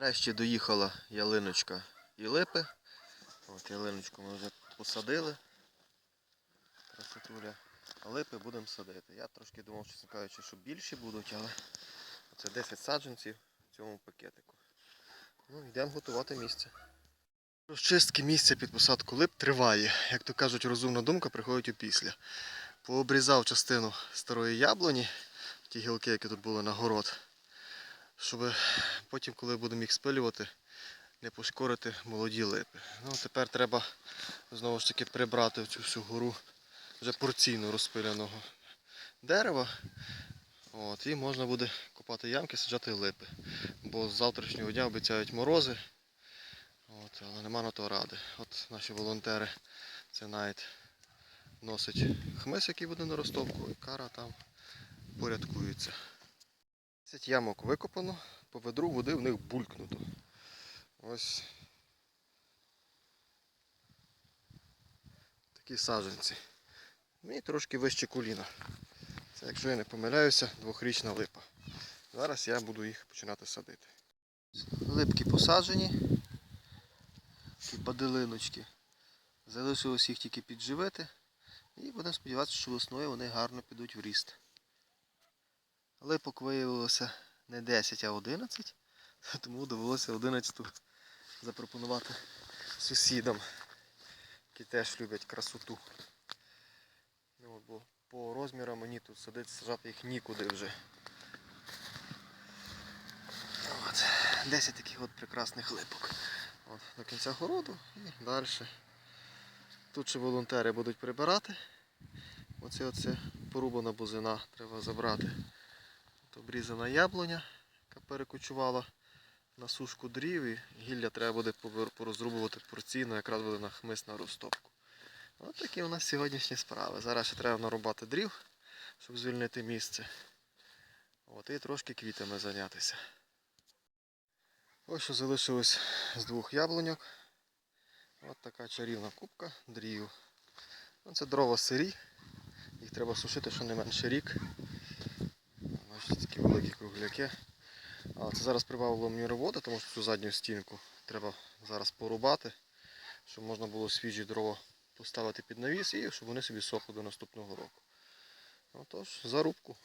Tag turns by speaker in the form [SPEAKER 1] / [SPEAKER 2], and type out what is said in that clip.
[SPEAKER 1] Нарешті доїхала ялиночка і липи. От ялиночку ми вже посадили. Красотуля. А липи будемо садити. Я трошки думав, чесно кажучи, що більші будуть, але це 10 саджанців в цьому пакетику. Ну, йдемо готувати місце. Розчистки місця під посадку лип триває. Як то кажуть, розумна думка приходить опісля. Пообрізав частину старої яблуні, ті гілки, які тут були на город, щоб потім, коли будемо їх спилювати, не пошкорити молоді липи. Ну, тепер треба знову ж таки прибрати цю всю гору вже порційно розпиляного дерева. От, і можна буде копати ямки, саджати липи. Бо з завтрашнього дня обіцяють морози. От, але нема на то ради. От наші волонтери, це навіть носить хмис, який буде на розтопку, і кара там порядкується. 10 ямок викопано, по ведру води в них булькнуто. Ось такі саджанці. Ну і трошки вище коліна. Це, якщо я не помиляюся, двохрічна липа. Зараз я буду їх починати садити. Липки посаджені, такі баделиночки. Залишилось їх тільки підживити. І будемо сподіватися, що весною вони гарно підуть в ріст. Липок виявилося не 10, а 11, тому довелося 11 запропонувати сусідам, які теж люблять красоту. Ну, бо по розмірам мені тут садити, сажати їх нікуди вже. От. 10 таких от прекрасних липок. От, до кінця городу і далі. Тут ще волонтери будуть прибирати. Оце оце порубана бузина треба забрати. Обрізана яблуня, яка перекочувала на сушку дрів і гілля треба буде порозрубувати порційно, якраз буде на хмис на розтопку. От такі у нас сьогоднішні справи. Зараз ще треба нарубати дрів, щоб звільнити місце. От, і трошки квітами зайнятися. Ось що залишилось з двох яблуньок. От така чарівна кубка дрів. Ну, Це дрова сирі. Їх треба сушити щонайменше рік. Такі великі кругляки. Але це зараз прибавило мені роботи, тому що цю задню стінку треба зараз порубати, щоб можна було свіжі дрова поставити під навіс і щоб вони собі сохли до наступного року. Отож, зарубку.